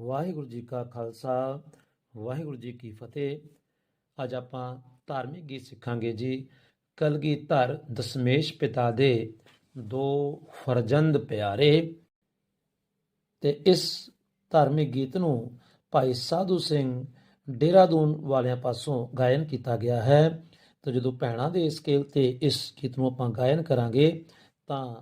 ਵਾਹਿਗੁਰੂ ਜੀ ਕਾ ਖਾਲਸਾ, ਵਾਹਿਗੁਰੂ ਜੀ ਕੀ ਫਤਿਹ। ਅੱਜ ਆਪਾਂ ਧਾਰਮਿਕ ਗੀਤ ਸਿੱਖਾਂਗੇ ਜੀ। ਕਲਗੀਧਰ ਦਸ਼ਮੇਸ਼ ਪਿਤਾ ਦੇ ਦੋ ਫਰਜ਼ੰਦ ਪਿਆਰੇ। ਤੇ ਇਸ ਧਾਰਮਿਕ ਗੀਤ ਨੂੰ ਭਾਈ ਸਾਧੂ ਸਿੰਘ ਡੇਰਾਦੂਨ ਵਾਲਿਆਂ ਪਾਸੋਂ ਗਾਇਨ ਕੀਤਾ ਗਿਆ ਹੈ। ਤੇ ਜਦੋਂ ਭੈਣਾਂ ਦੇ ਸਕੇਲ ਤੇ ਇਸ ਗੀਤ ਨੂੰ ਆਪਾਂ ਗਾਇਨ ਕਰਾਂਗੇ, ਤਾਂ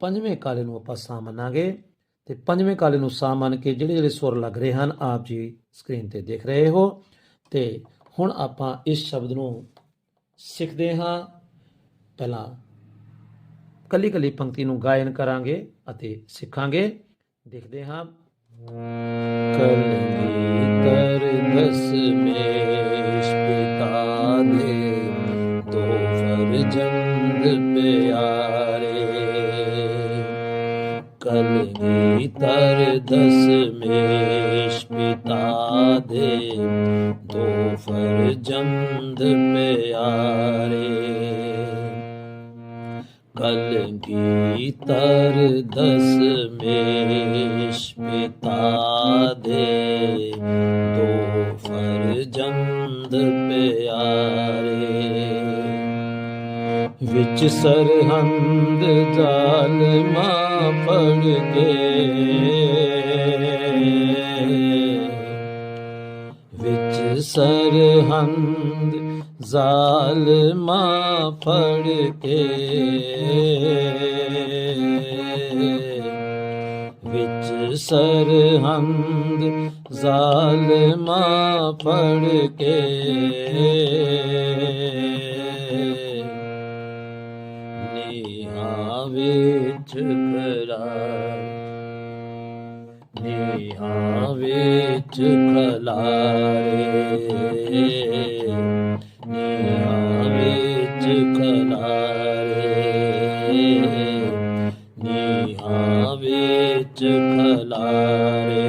ਪੰਜਵੇਂ ਕਾਲੇ ਨੂੰ ਆਪਾਂ ਸਾਹ ਮੰਨਾਂਗੇ ਤੇ ਪੰਜਵੇਂ ਕਾਲੇ ਨੂੰ ਸਾਹ ਮੰਨ ਕੇ ਜਿਹੜੇ ਜਿਹੜੇ ਸੁਰ ਲੱਗ ਰਹੇ ਹਨ, ਆਪ ਜੀ ਸਕਰੀਨ ਤੇ ਦੇਖ ਰਹੇ ਹੋ। ਤੇ ਹੁਣ ਆਪਾਂ ਇਸ ਸ਼ਬਦ ਨੂੰ ਸਿੱਖਦੇ ਹਾਂ। ਪਹਿਲਾਂ ਕੱਲੀ ਕੱਲੀ ਪੰਕਤੀ ਨੂੰ ਗਾਇਨ ਕਰਾਂਗੇ ਅਤੇ ਸਿੱਖਾਂਗੇ। ਦੇਖਦੇ ਹਾਂ। ਕਲਗੀਧਰ ਦਸਮੇਸ਼ ਪਿਤਾ ਦੇ ਦੋ ਫਰਜ਼ੰਦ ਪਿਆਰੇ। ਫਰਜ਼ੰਦ ਪਿਆਰੇ ਦਸ ਦਸਮੇਸ਼ ਪਿਤਾ ਦੇ। ਦੋ ਫਰਜ਼ੰਦ ਪਿਆਰੇ। ਵਿੱਚ ਸਰਹੰਦ ਜ਼ਾਲਮਾ ਫੜ ਕੇ। ਸਰਹੰਦ ਜ਼ਾਲਮਾ ਫੜ ਕੇ। ਵਿੱਚ ਸਰਹੰਦ ਜ਼ਾਲਮਾ ਫੜ ਕੇ। ਨੀਹਾਂ ਵਿੱਚ ਨੀਹਾਂ ਵਿੱਚ ਖਲਾਰੇ ਨੀਹਾਂ ਵਿੱਚ ਖਲਾਰੇ ਨੀਹਾਂ ਵਿੱਚ ਖਲਾਰੇ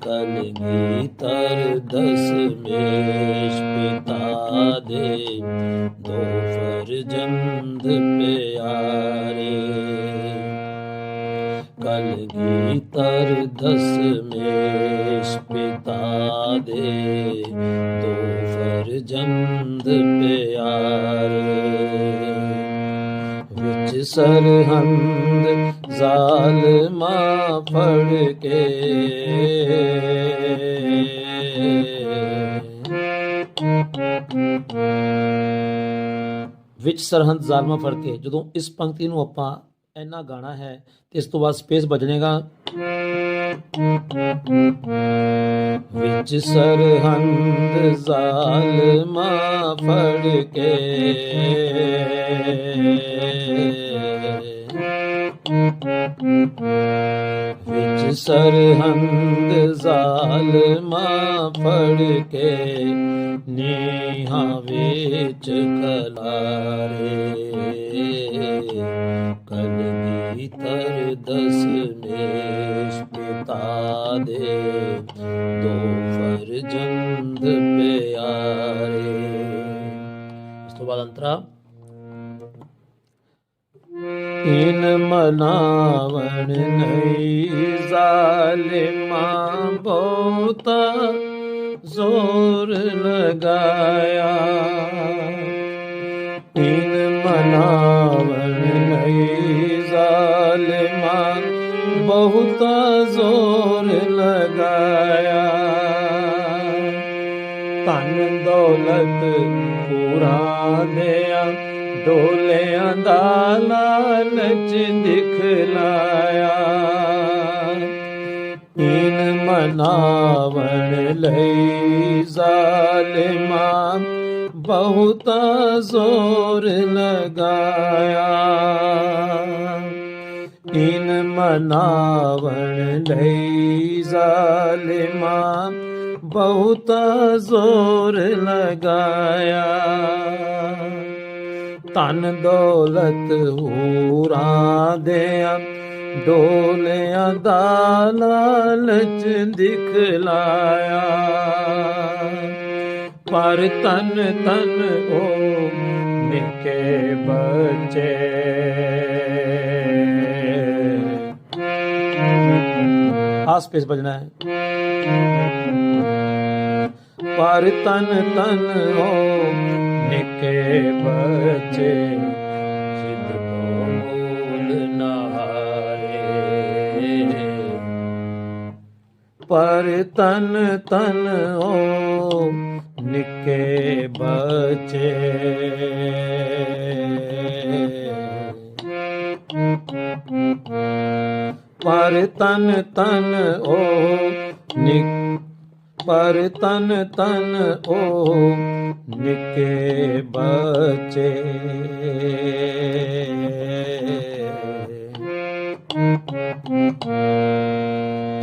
ਕਲਗੀਧਰ ਦਸਮੇਸ਼ ਪਿਤਾ ਦੇ ਦੋ ਕਲਗੀਧਰ ਦਸਮੇਸ਼ ਪਿਤਾ ਦੇ, ਦੋ ਫਰਜ਼ੰਦ ਪਿਆਰੇ। ਵਿੱਚ ਸਰਹੰਦ ਜ਼ਾਲਮਾ ਫੜ ਕੇ। ਵਿੱਚ ਸਰਹੰਦ ਜ਼ਾਲਮਾ ਫੜ ਕੇ ਜਦੋਂ ਇਸ ਪੰਕਤੀ ਨੂੰ ਆਪਾਂ ਇੰਨਾ ਗਾਣਾ ਹੈ ਤੇ ਇਸ ਤੋਂ ਬਾਅਦ ਸਪੇਸ ਵੱਜਣੇਗਾ। ਵਿੱਚ ਸਰਹੰਦ ਜ਼ਾਲਮਾ ਫੜ ਕੇ। ਵਿੱਚ ਸਰਹੰਦ ਜ਼ਾਲਮਾ ਫੜ ਕੇ। ਨੀਹਾਂ ਵਿੱਚ ਖਲਾਰੇ। ਕਲਗੀਧਰ ਦਸਮੇਸ਼ ਪਿਤਾ ਦੇ। ਦੋ ਫਰਜ਼ੰਦ ਪਿਆਰੇ। ਇਸ ਤੋਂ ਬਾਅਦ ਅੰਤਰਾ। ਇਨ ਮਨਾਵਣ ਨਹੀਂ ਜ਼ਾਲਿਮਾਂ ਬਹੁਤਾ ਜ਼ੋਰ ਲਗਾਇਆ। ਇਨ ਮਨਾ ਬਹੁਤਾ ਜ਼ੋਰ ਲਗਾਇਆ ਧਨ ਦੌਲਤ ਪੂਰਾ ਦਿਆਂ ਡੋਲਿਆਂ ਦਾ ਲਾਲਚ ਦਿਖਲਾਇਆ ਇਨ ਮਨਾਵਣ ਲਈ ਜ਼ਾਲਿਮਾਂ ਬਹੁਤਾ ਜ਼ੋਰ ਲਗਾਇਆ ਇਨ ਮਨਾਵਣ ਲਈ ਜ਼ਾਲਿਮਾਂ ਬਹੁਤਾ ਜ਼ੋਰ ਲਗਾਇਆ ਧਨ ਦੌਲਤ ਹੂਰਾਂ ਦਿਆਂ ਡੋਲਿਆਂ ਦਾ ਲਾਲਚ ਦਿਖਲਾਇਆ ਪਰ ਤਨ ਤਨ ਉਹ ਨਿੱਕੇ ਬੱਚੇ। ਆ ਸਪੇਸ ਬਜਣਾ ਹੈ। ਪਰ ਤਨ ਤਨ ਹੋ ਨਿੱਕੇ ਬੱਚੇ ਸਿੱਧ ਕੋ ਮੂਲ ਨਹਾਰੇ ਪਰ ਤਨ ਤਨ ਹੋ ਨਿੱਕੇ ਬੱਚੇ। ਪਰ ਤਨ ਤਨ ਓ ਨਿਕ, ਪਰ ਤਨ ਤਨ ਓ ਨਿੱਕੇ ਬੱਚੇ।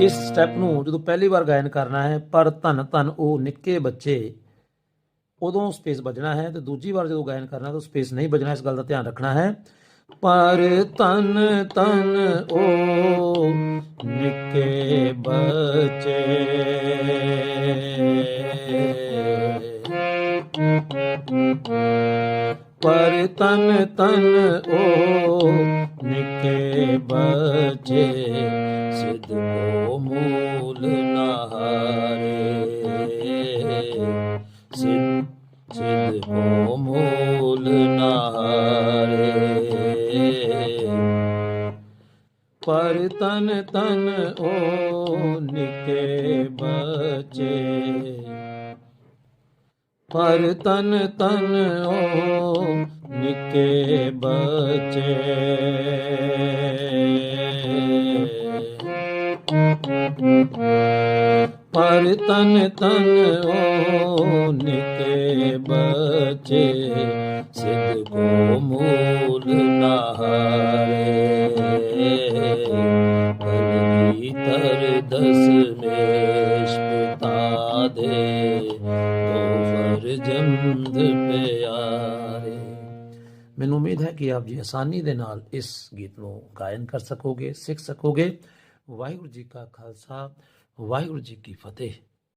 ਇਸ ਸਟੈਪ ਨੂੰ ਜਦੋਂ ਪਹਿਲੀ ਵਾਰ ਗਾਇਨ ਕਰਨਾ ਹੈ, ਪਰ ਧਨ ਧਨ ਉਹ ਨਿੱਕੇ ਬੱਚੇ ਉਦੋਂ ਸਪੇਸ ਵੱਜਣਾ ਹੈ ਤੇ ਦੂਜੀ ਵਾਰ ਜਦੋਂ ਗਾਇਨ ਕਰਨਾ ਤਾਂ ਸਪੇਸ ਨਹੀਂ ਵੱਜਣਾ, ਇਸ ਗੱਲ ਦਾ ਧਿਆਨ ਰੱਖਣਾ ਹੈ। ਪਰ ਤਨ ਤਨ ਓ ਨਿੱਕੇ ਬੱਚੇ। ਪਰ ਤਨ ਤਨ ਉਹ ਨਿੱਕੇ ਬੱਚੇ, ਸਿੱਧ ਕੋ ਸਿੱਧ ਮੂਲ ਨਹਾਰੇ ਪਰ ਤਨ ਤਨ ਓ ਨਿੱਕੇ ਬਚੇ। ਪਰ ਤਨ ਤਨ ਓ ਨਿੱਕੇ ਬਚੇ। ਪਰ ਤਨ ਤਨ ਓ ਨਿੱਕੇ ਬੱਚੇ ਸਿੱਧ ਕੋ ਮੂਲ ਨਹਾਰੇ ਕਲਗੀ ਤਰ ਦਸਮੇਸ਼ ਪਿਤਾ ਦੇ ਤੋ ਫਰਜੰਦ ਪਿਆਰੇ ਮੈਨੂੰ ਉਮੀਦ ਹੈ ਕਿ ਆਪ ਜੀ ਆਸਾਨੀ ਦੇ ਨਾਲ ਇਸ ਗੀਤ ਨੂੰ ਗਾਇਨ ਕਰ ਸਕੋਗੇ ਸਿੱਖ ਸਕੋਗੇ ਵਾਹਿਗੁਰੂ ਜੀ ਕਾ ਖਾਲਸਾ ਵਾਹਿਗੁਰੂ ਜੀ ਕੀ ਫਤਿਹ।